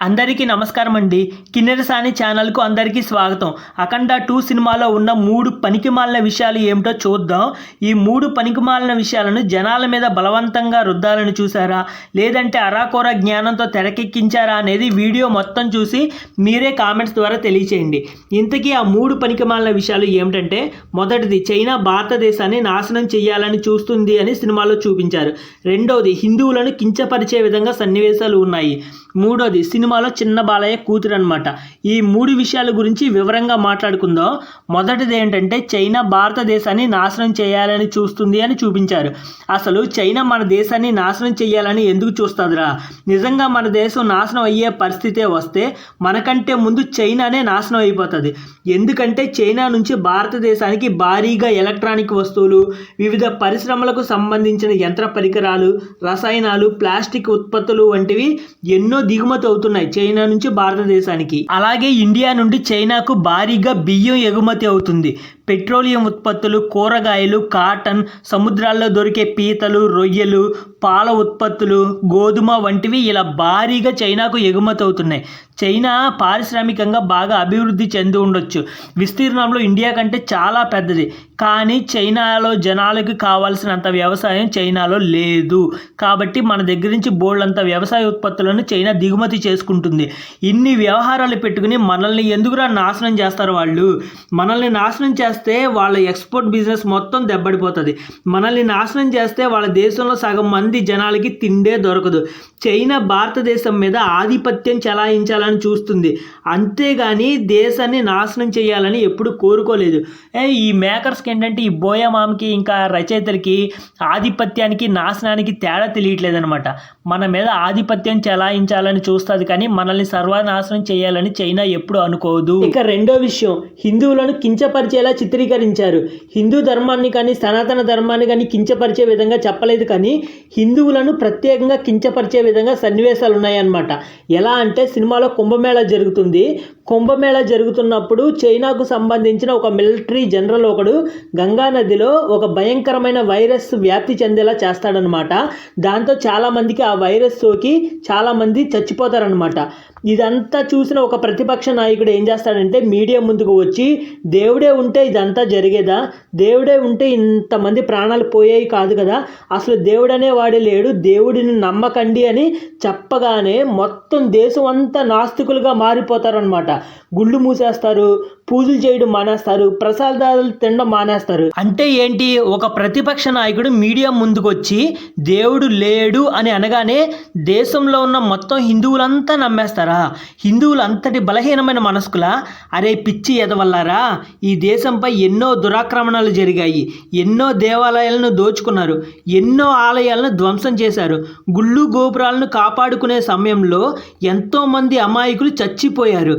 అందరికీ నమస్కారం అండి కిన్నెరసాని ఛానల్కు అందరికీ స్వాగతం. అఖండ టూ సినిమాలో ఉన్న మూడు పనికిమాలిన విషయాలు ఏమిటో చూద్దాం. ఈ మూడు పనికిమాలిన విషయాలను జనాల మీద బలవంతంగా రుద్దాలని చూసారా? లేదంటే అరాకోర జ్ఞానంతో తెరకెక్కించారా అనేది వీడియో మొత్తం చూసి మీరే కామెంట్స్ ద్వారా తెలియచేయండి. ఇంతకీ ఆ మూడు పనికిమాలిన విషయాలు ఏమిటంటే మొదటిది చైనా భారతదేశాన్ని నాశనం చేయాలని చూస్తుంది అని సినిమాలో చూపించారు. రెండవది హిందువులను కించపరిచే విధంగా సన్నివేశాలు ఉన్నాయి. మూడోది సినిమాలో చిన్న బాలయ్య కూతురు అనమాట ఈ మూడు విషయాల గురించి వివరంగా మాట్లాడుకుందాం. మొదటిది ఏంటంటే చైనా భారతదేశాన్ని నాశనం చేయాలని చూస్తుంది అని చూపించారు. అసలు చైనా మన దేశాన్ని నాశనం చేయాలని ఎందుకు చూస్తుందిరా? నిజంగా మన దేశం నాశనం అయ్యే పరిస్థితే వస్తే మనకంటే ముందు చైనానే నాశనం అయిపోతుంది. ఎందుకంటే చైనా నుంచి భారతదేశానికి భారీగా ఎలక్ట్రానిక్ వస్తువులు వివిధ పరిశ్రమలకు సంబంధించిన యంత్ర పరికరాలు రసాయనాలు ప్లాస్టిక్ ఉత్పత్తులు వంటివి ఎన్నో దిగుమతి అవుతున్నాయి. చైనా నుంచి భారతదేశానికి. అలాగే ఇండియా నుండి చైనాకు భారీగా బియ్యం ఎగుమతి అవుతుంది. పెట్రోలియం ఉత్పత్తులు కూరగాయలు కాటన్ సముద్రాల్లో దొరికే పీతలు రొయ్యలు పాల ఉత్పత్తులు గోధుమ వంటివి ఇలా భారీగా చైనాకు ఎగుమతి అవుతున్నాయి చైనా పారిశ్రామికంగా బాగా అభివృద్ధి చెంది ఉండొచ్చు. విస్తీర్ణంలో ఇండియా కంటే చాలా పెద్దది. కానీ చైనాలో జనాలకు కావాల్సినంత వ్యవసాయం చైనాలో లేదు. కాబట్టి మన దగ్గర నుంచి బోల్డంత వ్యవసాయ ఉత్పత్తులను చైనా దిగుమతి చేసుకుంటుంది. ఇన్ని వ్యవహారాలు పెట్టుకుని మనల్ని ఎందుకురా నాశనం చేస్తారు వాళ్ళు? మనల్ని నాశనం చేస్తే వాళ్ళ ఎక్స్పోర్ట్ బిజినెస్ మొత్తం దెబ్బడిపోతుంది. మనల్ని నాశనం చేస్తే వాళ్ళ దేశంలో సగం మంది జనాలకి తిండే దొరకదు. చైనా భారతదేశం మీద ఆధిపత్యం చెలాయించాలని చూస్తుంది. అంతేగాని దేశాన్ని నాశనం చేయాలని ఎప్పుడు కోరుకోలేదు. ఏ, ఈ మేకర్స్కి ఏంటంటే ఈ బోయమామకి ఇంకా రచయితలకి ఆధిపత్యానికి నాశనానికి తేడా తెలియట్లేదు అనమాట మన మీద ఆధిపత్యం చెలాయించాలని చూస్తుంది కానీ మనల్ని సర్వనాశనం చేయాలని చైనా ఎప్పుడు అనుకోదు. ఇక రెండో విషయం హిందువులను కించపరిచేలా చిత్రీకరించారు. హిందూ ధర్మాన్ని కానీ సనాతన ధర్మాన్ని కానీ కించపరిచే విధంగా చెప్పలేదు కానీ హిందువులను ప్రత్యేకంగా కించపరిచే విధంగా సన్నివేశాలు ఉన్నాయన్నమాట ఎలా అంటే సినిమాలో కుంభమేళా జరుగుతుంది. కుంభమేళా జరుగుతున్నప్పుడు చైనాకు సంబంధించిన ఒక మిలిటరీ జనరల్ ఒకడు గంగా నదిలో ఒక భయంకరమైన వైరస్ వ్యాప్తి చెందేలా చేస్తాడనమాట దాంతో చాలామందికి ఆ వైరస్ సోకి చాలామంది చచ్చిపోతారనమాట ఇదంతా చూసిన ఒక ప్రతిపక్ష నాయకుడు ఏం చేస్తాడంటే మీడియా ముందుకు వచ్చి దేవుడే ఉంటే ఇదంతా జరిగేదా? దేవుడే ఉంటే ఇంతమంది ప్రాణాలు పోయేవి కాదు కదా. అసలు దేవుడనే వాడే లేడు. దేవుడిని నమ్మకండి అని చెప్పగానే మొత్తం దేశం అంతా నాస్తికులుగా మారిపోతారనమాట గుళ్ళు మూసేస్తారు. పూజలు చేయడం మానేస్తారు ప్రసాదాలు తినడం మానేస్తారు. అంటే ఏంటి? ఒక ప్రతిపక్ష నాయకుడు మీడియా ముందుకొచ్చి దేవుడు లేడు అని అనగానే దేశంలో ఉన్న మొత్తం హిందువులంతా నమ్మేస్తారా? హిందువులు అంతటి బలహీనమైన మనస్కులా? అరే పిచ్చి ఎదవల్లారా ఈ దేశంపై ఎన్నో దురాక్రమణలు జరిగాయి ఎన్నో దేవాలయాలను దోచుకున్నారు ఎన్నో ఆలయాలను ధ్వంసం చేశారు. గుళ్ళు గోపురాలను కాపాడుకునే సమయంలో ఎంతోమంది అమాయకులు చచ్చిపోయారు.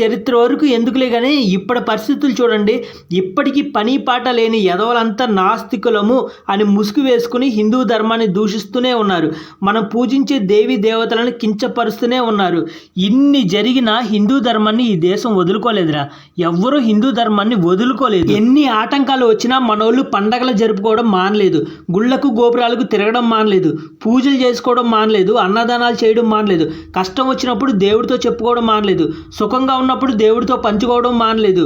చరిత్ర వరకు ఎందుకులే కానీ ఇప్పటి పరిస్థితులు చూడండి. ఇప్పటికీ పని పాట లేని ఎదవలంతా నాస్తికులము అని ముసుగు వేసుకుని హిందూ ధర్మాన్ని దూషిస్తూనే ఉన్నారు. మనం పూజించే దేవి దేవతలను కించపరుస్తూనే ఉన్నారు. ఇన్ని జరిగినా హిందూ ధర్మాన్ని ఈ దేశం వదులుకోలేదురా. ఎవ్వరూ హిందూ ధర్మాన్ని వదులుకోలేదు. ఎన్ని ఆటంకాలు వచ్చినా మనోళ్ళు పండగలు జరుపుకోవడం మానలేదు. గుళ్ళకు గోపురాలకు తిరగడం మానలేదు. పూజలు చేసుకోవడం మానలేదు. అన్నదానాలు చేయడం మానలేదు. కష్టం వచ్చినప్పుడు దేవుడితో చెప్పుకోవడం మానలేదు. సుఖంగా ఉన్నప్పుడు దేవుడితో పంచుకోవడం మానలేదు. మానలేదు.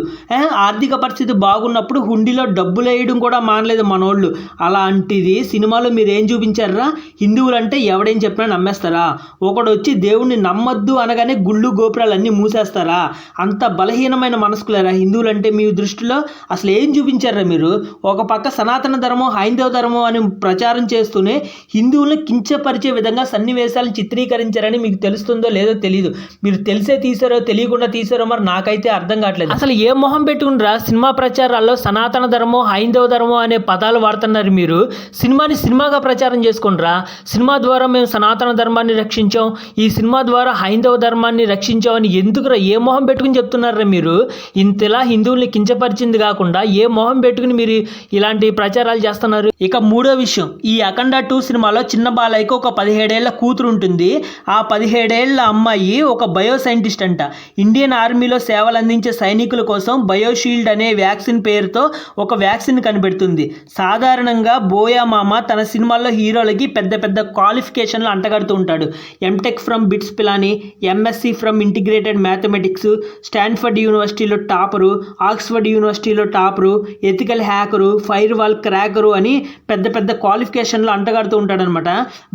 ఆర్థిక పరిస్థితి బాగున్నప్పుడు హుండీలో డబ్బులు వేయడం కూడా మానలేదు మనోళ్ళు. అలాంటిది సినిమాలో మీరు ఏం చూపించారా? హిందువులు అంటే ఎవడేం చెప్పినా నమ్మేస్తారా? ఒకడు వచ్చి దేవుణ్ణి నమ్మద్దు అనగానే గుళ్ళు గోపురాలు అన్నీ మూసేస్తారా? అంత బలహీనమైన మనసుకులేరా హిందువులు అంటే మీ దృష్టిలో? అసలు ఏం చూపించారా మీరు? ఒక పక్క సనాతన ధర్మం హైందవ ధర్మం అని ప్రచారం చేస్తూనే హిందువులను కించపరిచే విధంగా సన్నివేశాలను చిత్రీకరించారని మీకు తెలుస్తుందో లేదో తెలియదు మీరు తెలిసే తీసారో తెలియకుండా తీసారో మరి నాకైతే అర్థం కావట్లేదు. అసలు ఏ మొహం పెట్టుకునిరా సినిమా ప్రచారాల్లో సనాతన ధర్మం హైందవ ధర్మం అనే పదాలు వాడుతున్నారు మీరు. సినిమాని సినిమాగా ప్రచారం చేసుకుంటారా? సినిమా ద్వారా మేము సనాతన ధర్మాన్ని రక్షించాం. ఈ సినిమా ద్వారా హైందవ ధర్మాన్ని రక్షించాం అని ఎందుకురా ఏ మొహం పెట్టుకుని చెప్తున్నారా మీరు? ఇంతలా హిందువుల్ని కించపరిచింది కాకుండా ఏ మొహం పెట్టుకుని మీరు ఇలాంటి ప్రచారాలు చేస్తున్నారు? ఇక మూడో విషయం. ఈ అఖండ టూ సినిమాలో చిన్న బాలయ్యకు ఒక పదిహేడేళ్ళ కూతురు ఉంటుంది. ఆ పదిహేడేళ్ళ అమ్మాయి ఒక బయో సైంటిస్ట్ అంట ఇండియన్ ఆర్మీలో సేవలు అందించే సైనికుల కోసం బయోషీల్డ్ అనే వ్యాక్సిన్ పేరుతో ఒక వ్యాక్సిన్ కనిపెడుతుంది. సాధారణంగా బోయా మామ తన సినిమాల్లో హీరోలకి పెద్ద పెద్ద క్వాలిఫికేషన్లు అంటగడుతూ ఉంటాడు. MTech from BITS Pilani MSc from integrated mathematics Stanford యూనివర్సిటీలో టాపరు ఆక్స్ఫర్డ్ యూనివర్సిటీలో topper ethical hacker firewall cracker అని పెద్ద పెద్ద క్వాలిఫికేషన్లు అంటగడుతూ ఉంటాడనమాట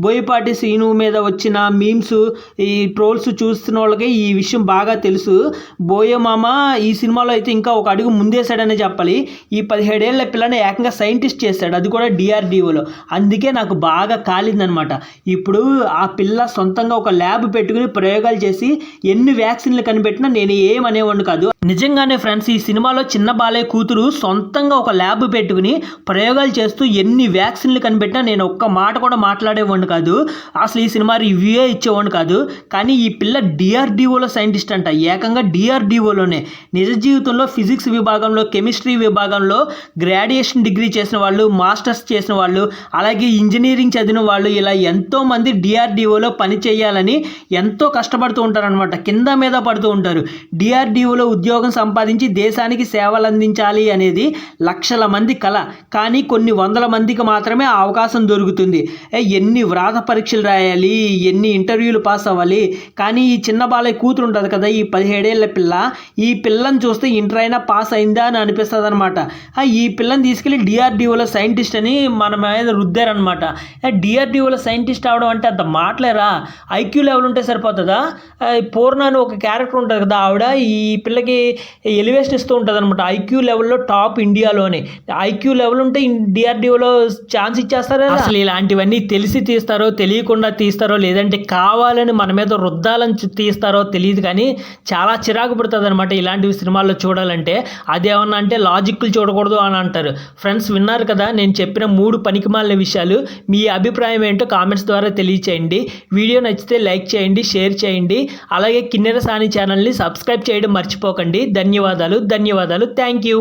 బోయపాటి సీను మీద వచ్చిన మీమ్స్ ఈ ట్రోల్స్ చూస్తున్న వాళ్ళకి ఈ విషయం బాగా తెలుసు. బోయమామ ఈ ఈ సినిమాలో అయితే ఇంకా ఒక అడుగు ముందేశాడనే చెప్పాలి. ఈ పదిహేడేళ్ళ పిల్లని ఏకంగా సైంటిస్ట్ చేశాడు. అది కూడా డిఆర్డిఓలో. అందుకే నాకు బాగా కాలిందనమాట. ఇప్పుడు ఆ పిల్ల సొంతంగా ఒక ల్యాబ్ పెట్టుకుని ప్రయోగాలు చేసి ఎన్ని వ్యాక్సిన్లు కనిపెట్టినా నేను ఏమనేవాడిని కాదు. నిజంగానే ఫ్రెండ్స్ ఈ సినిమాలో చిన్న బాలయ్య కూతురు సొంతంగా ఒక ల్యాబ్ పెట్టుకుని ప్రయోగాలు చేస్తూ ఎన్ని వ్యాక్సిన్లు కనిపెట్టినా నేను ఒక్క మాట కూడా మాట్లాడేవాడిని కాదు. అసలు ఈ సినిమా రివ్యూయే ఇచ్చేవాడిని కాదు. కానీ ఈ పిల్ల డిఆర్డిఓలో సైంటిస్ట్ అంట. ఏకంగా డిఆర్డిఓలోనే. నిజ జీవితంలో ఫిజిక్స్ విభాగంలో కెమిస్ట్రీ విభాగంలో గ్రాడ్యుయేషన్ డిగ్రీ చేసిన వాళ్ళు మాస్టర్స్ చేసిన వాళ్ళు అలాగే ఇంజనీరింగ్ చదివిన వాళ్ళు ఇలా ఎంతోమంది డిఆర్డిఓలో పని చేయాలని ఎంతో కష్టపడుతూ ఉంటారనమాట కింద మీద పడుతూ ఉంటారు. డిఆర్డిఓలో ఉద్యోగం సంపాదించి దేశానికి సేవలు అందించాలి అనేది లక్షల మంది కళ కానీ కొన్ని వందల మందికి మాత్రమే అవకాశం దొరుకుతుంది. ఎన్ని వ్రాత పరీక్షలు రాయాలి ఎన్ని ఇంటర్వ్యూలు పాస్ అవ్వాలి. కానీ ఈ చిన్న బాలయ్య కూతురు ఉంటుంది కదా ఈ పదిహేడేళ్ళ పిల్ల. ఈ పిల్ల పిల్లని చూస్తే ఇంటర్ అయినా పాస్ అయిందా అని అనిపిస్తుంది అనమాట ఈ పిల్లని తీసుకెళ్ళి డిఆర్డిఓలో సైంటిస్ట్ అని మన మీద రుద్దారనమాట డిఆర్డిఓలో సైంటిస్ట్ అవడం అంటే అంత మాటలేరా? ఐక్యూ లెవెల్ ఉంటే సరిపోతుందా? పూర్ణ అని ఒక క్యారెక్టర్ ఉంటుంది కదా ఆవిడ ఈ పిల్లకి ఎలివేషన్ ఇస్తూ ఉంటుంది అనమాట ఐక్యూ లెవెల్లో టాప్ ఇండియాలోనే. ఐక్యూ లెవెల్ ఉంటే డిఆర్డిఓలో ఛాన్స్ ఇచ్చేస్తారా అసలు ఇలాంటివన్నీ తెలిసి తీస్తారో తెలియకుండా తీస్తారో లేదంటే కావాలని మన మీద రుద్దాలని తీస్తారో తెలియదు కానీ చాలా చిరాకు పడుతుంది అనమాట ఇలాంటివి సినిమాల్లో చూడాలంటే అదేమన్నా అంటే లాజిక్లు చూడకూడదు అని అంటారు. ఫ్రెండ్స్ విన్నారు కదా నేను చెప్పిన మూడు పనికిమాలిన విషయాలు. మీ అభిప్రాయం ఏంటో కామెంట్స్ ద్వారా తెలియచేయండి. వీడియో నచ్చితే లైక్ చేయండి షేర్ చేయండి. అలాగే కిన్నెర సాని ఛానల్ని సబ్స్క్రైబ్ చేయడం మర్చిపోకండి. ధన్యవాదాలు ధన్యవాదాలు. Thank you.